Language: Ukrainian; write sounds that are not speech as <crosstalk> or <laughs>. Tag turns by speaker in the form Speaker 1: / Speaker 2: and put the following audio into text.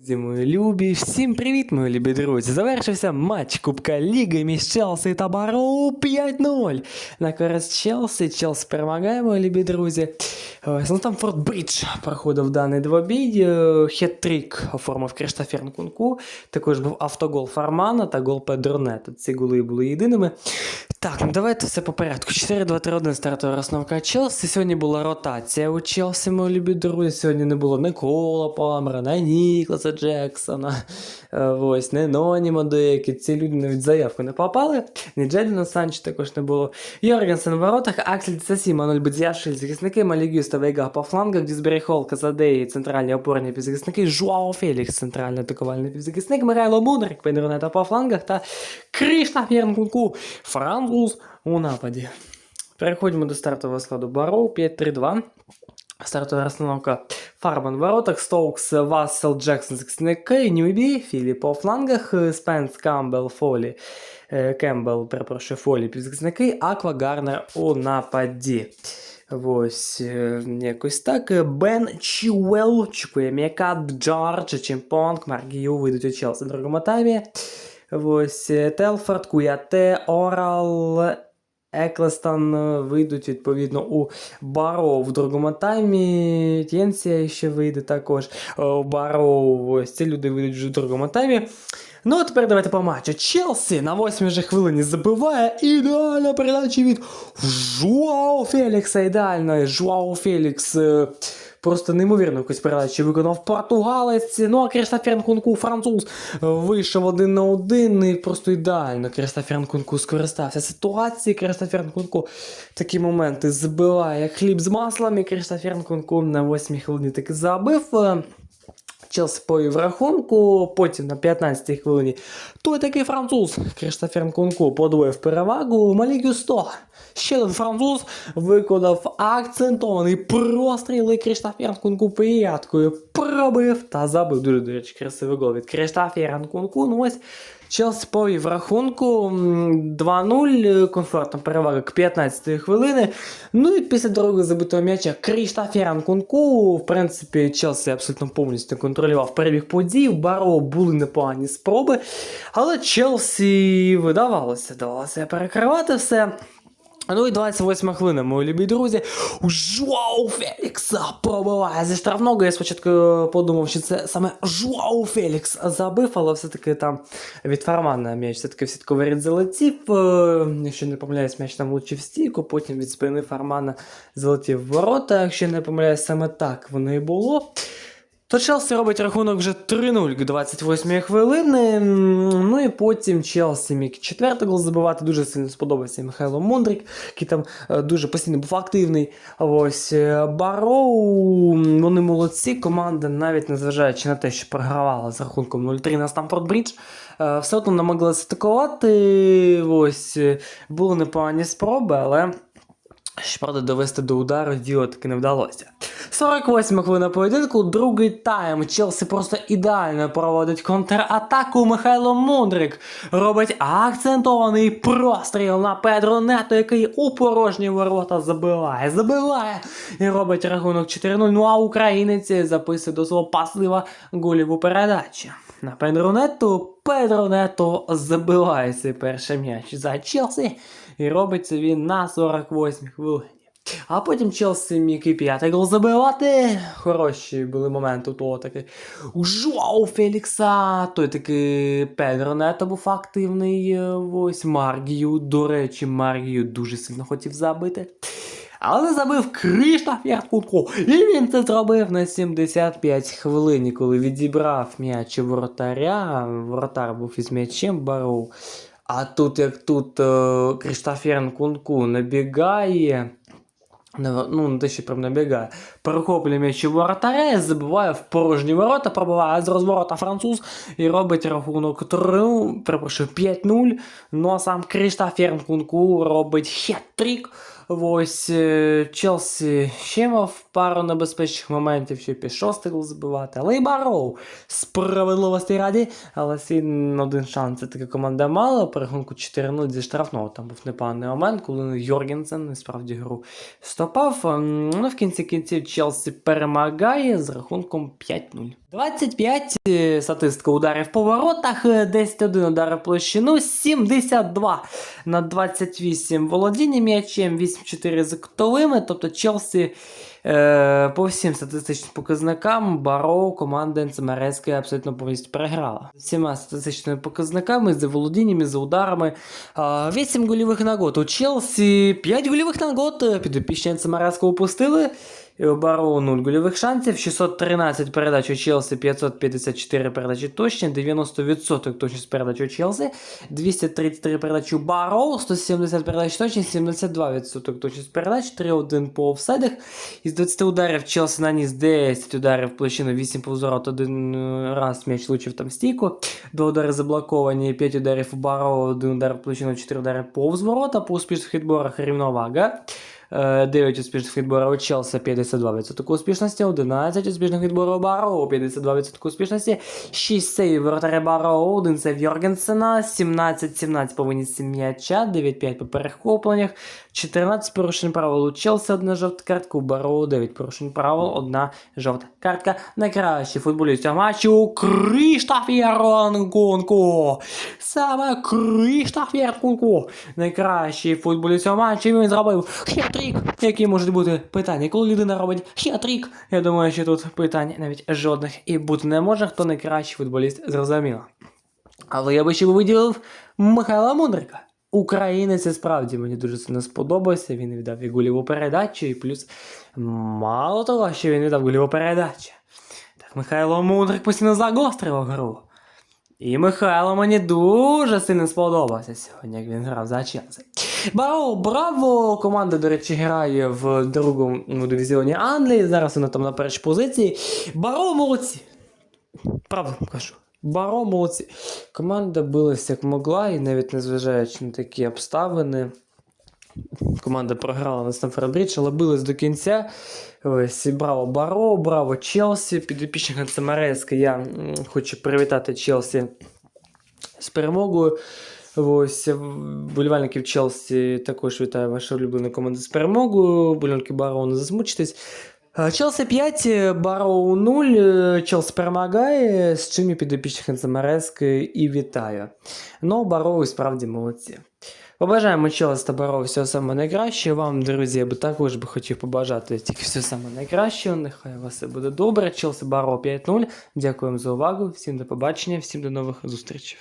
Speaker 1: Друзі, мої любі, всім привіт, мої любі друзі! Завершився матч Кубка Ліги між Челсі та Бароу 5-0. На користь Челсі. Челсі перемагає, мої любі друзі. Ось, ну Брідж проходив даний двобій. Е, Хет-трик оформив Криштафер Нкунку. Також був автогол Фармана та гол Педроне. Ці голи були єдиними. Так, ну давайте все по порядку. 4-2-3-1 стартова розновка Челсі. Сьогодні була ротація у Челсі, мої любі друзі. Сьогодні не було ні Кола Палмера, ні Нікласа Джексона. <laughs> Е, Ось, не Ноніма деякі. Ці люди навіть заявку не попали. Ні Джедіна Санчі також не було. Йоргенсен в воротах, Аксель Цасі, Маноль Бадзіашиль, захисники, Малігюс Вейга по флангах, Дізбері Холл, Казадеї, центральні опорні півзахисники, Жуао Фелікс, центральний атакувальний півзахисник, Михайло Мудрик, Пенронета по флангах та Кріштаф Єрнкунку, француз у нападі. Переходимо до стартового складу Бароу 5-3-2. Стартова розстановка Фарман в воротах, Стоукс, Вассел, Джексон, захисники, Ньюбі, Філіп по флангах, Спенс, Камбел, Фолі, е, Кембл, перепрошую, Фолі, півзахисники, Аква, Гарнер у нападі. Ось якось так. Бен Чуел, Чукуєм'яка, Джордж, Чемпонг, Маргію вийдуть у Челсі в другому таймі. Ось е, Телфорд, Куяте, Орал, Еклестон е, вийдуть відповідно у Баро в другому таймі. Тєнсія ще вийде також е, у Баро. Ось ці люди вийдуть вже в другому таймі. Ну, а тепер давайте по матчу. Челсі на 8 же хвилині забиває ідеальна передача від Жуао Фелікса. Ідеально. Жуао Фелікс. Просто неймовірно якусь передачу виконав португалець. Ну а Криштафер Нкунку, француз, вийшов один на один і просто ідеально Криштафер Нкунку скористався ситуацією. Криштафер Нкунку такі моменти збиває хліб з маслом, і Криштафер Нкунку на 8 хвилині таки забив. Челсі повів рахунку, потім на 15-й хвилині той такий француз Криштафер Кунку подвоїв перевагу Малік 100. Ще один француз виконав акцентований простріл і Криштафер Кунку п'яткою пробив та забив дуже, до красивий гол від Криштафера Кунку. Ну ось Челсі повів рахунку 2-0, комфортна перевага к 15-ї хвилини. Ну і після другого забитого м'яча Кріштафера Кунку. в принципі, Челсі абсолютно повністю контролював перебіг подій. У Баро були непогані спроби, але Челсі видавалося, давалося перекривати все. Ну і 28 хвилина, мої любі друзі. Жуау Фелікс пробиває зі штрафного. Я спочатку подумав, що це саме Жуау Фелікс забив, але все-таки там від Фармана м'яч все-таки в сітковий ряд залетів. Е, Якщо не помиляюсь, м'яч там влучив в стійку, потім від спини Фармана залетів в ворота. Якщо не помиляюсь, саме так воно і було. То Челсі робить рахунок вже 3-0 к 28 хвилини. Ну і потім Челсі міг четвертий гол забивати. Дуже сильно сподобався Михайло Мондрик, який там е, дуже постійно був активний. Ось е, Бароу, вони молодці. Команда, навіть незважаючи на те, що програвала з рахунком 0-3 на Стамфорд Брідж, е, все одно намагалися атакувати. Ось були непогані спроби, але. Щоправда, довести до удару діло таки не вдалося. 48 хвилина поєдинку, другий тайм. Челсі просто ідеально проводить контратаку. Михайло Мудрик робить акцентований простріл на Педро Нето, який у порожні ворота забиває, забиває і робить рахунок 4-0. Ну а українець записує до свого паслива голіву передачу. На Педро Нето Педро Нето забиває свій перший м'яч за Челсі. І робиться він на 48 хвилині. А потім Челсі міг і п'ятий гол забивати. Хороші були моменти у того таки. У Жуау Фелікса. Той таки Педро Нето був активний. е, Ось Маргію. До речі, Маргію дуже сильно хотів забити. Але забив Кріштаф Яркутко. І він це зробив на 75 хвилин, коли відібрав м'яч у воротаря. Воротар був із м'ячем Бароу. А тут, як тут е, Кріштафер Кунку набігає. Ну, не те, що прям набігає. Перехоплює м'яч у воротаре, забиває в порожні ворота, пробиває з розворота француз і робить рахунок 3, перепрошую, 5-0. Ну а сам Кріштафер Кунку робить хет-трік. Ось е, Челсі ще мав пару небезпечних моментів, що під шостий гол забивати. Але і Бароу справедливості раді. Але сін один шанс. Це така команда мала. Рахунку 4-0 зі штрафного. Там був непоганий момент, коли Йоргенсен насправді гру стопав. Ну, в кінці кінців Челсі перемагає з рахунком 5-0. 25 статистка статистика ударів по воротах, е, 10-1 удари в площину, 72 на 28 володіння м'ячем, 8-4 за кутовими. Тобто Челсі е, по всім статистичним показникам Бароу команда Енцемерецька абсолютно повністю переграла. Всіма статистичними показниками, за володіннями, за ударами. А, 8 гольових нагод. У Челсі 5 гольових нагод. е, Підопічні Енцемерецька упустили. І у Бароу 0 гольових шансів, 613 передач у Челсі, 554 передачі точні, 90% точність передач у Челсі, 233 передачі у Бароу, 170 передач точність, 72% точність передач, 3-1 по офсайдах. Із 20 ударів Челсі наніс 10 ударів в площину, 8 повз ворот, один е, раз м'яч влучив там стійку, 2 удари заблоковані, 5 ударів у Бароу, 1 удар в площину, 4 удари повз ворота, по успішних відборах рівновага. Е, 9 успішних відборів у Челсі 52% успішності, 11 успішних відборів у Бароу 52% успішності, 6 сейвів воротаря Бароу, 1 сейв Йоргенсена, 17-17 по винісці м'яча, 9-5 по перехопленнях, 14 порушень правил у Челсі, 1 жовта картка, у Бароу 9 порушень правил, 1 жовта картка. Найкращий футболіст матчу Кріштаф Єронконко. Саме Кріштаф Єронконко. Найкращий футболіст матчу, він зробив хет-трік. Які можуть бути питання? Коли людина робить хет-трік, я думаю, що тут питань навіть жодних і бути не може, хто найкращий футболіст, зрозуміло. Але я би ще виділив Михайла Мудрика. Українець і справді мені дуже сильно сподобався. Він віддав і гольову передачу, і плюс мало того, що він віддав гольову передачу. Так Михайло Мудрик постійно загострив гру. І Михайло мені дуже сильно сподобався сьогодні, як він грав за Челсі. Браво, браво! Команда, до речі, грає в другому дивізіоні Англії. Зараз вона там на першій позиції. Баро молодці. Правда кажу. Баро молодці. Команда билася як могла, і навіть незважаючи на такі обставини. Команда програла на Стамфорд Брідж, але билась до кінця. Ось, браво Баро, браво Челсі. Підопічника Цемареска. Я хочу привітати Челсі з перемогою. Ось болівальників Челсі також вітаю вашу улюблену команду з перемогою. Болівальники Баро не засмучитесь. Е, Челсі 5, Бароу 0. е, Челсі перемагає, з чим я підопічних Енцемереск і вітаю. Ну, Бароу справді молодці. Побажаємо Челсі та Бароу всього самого найкращого. Вам, друзі, я би також би хотів побажати тільки всього самого найкращого. Нехай у вас все буде добре. Челсі Бароу 5-0. Дякуємо за увагу. Всім до побачення, всім до нових зустрічей.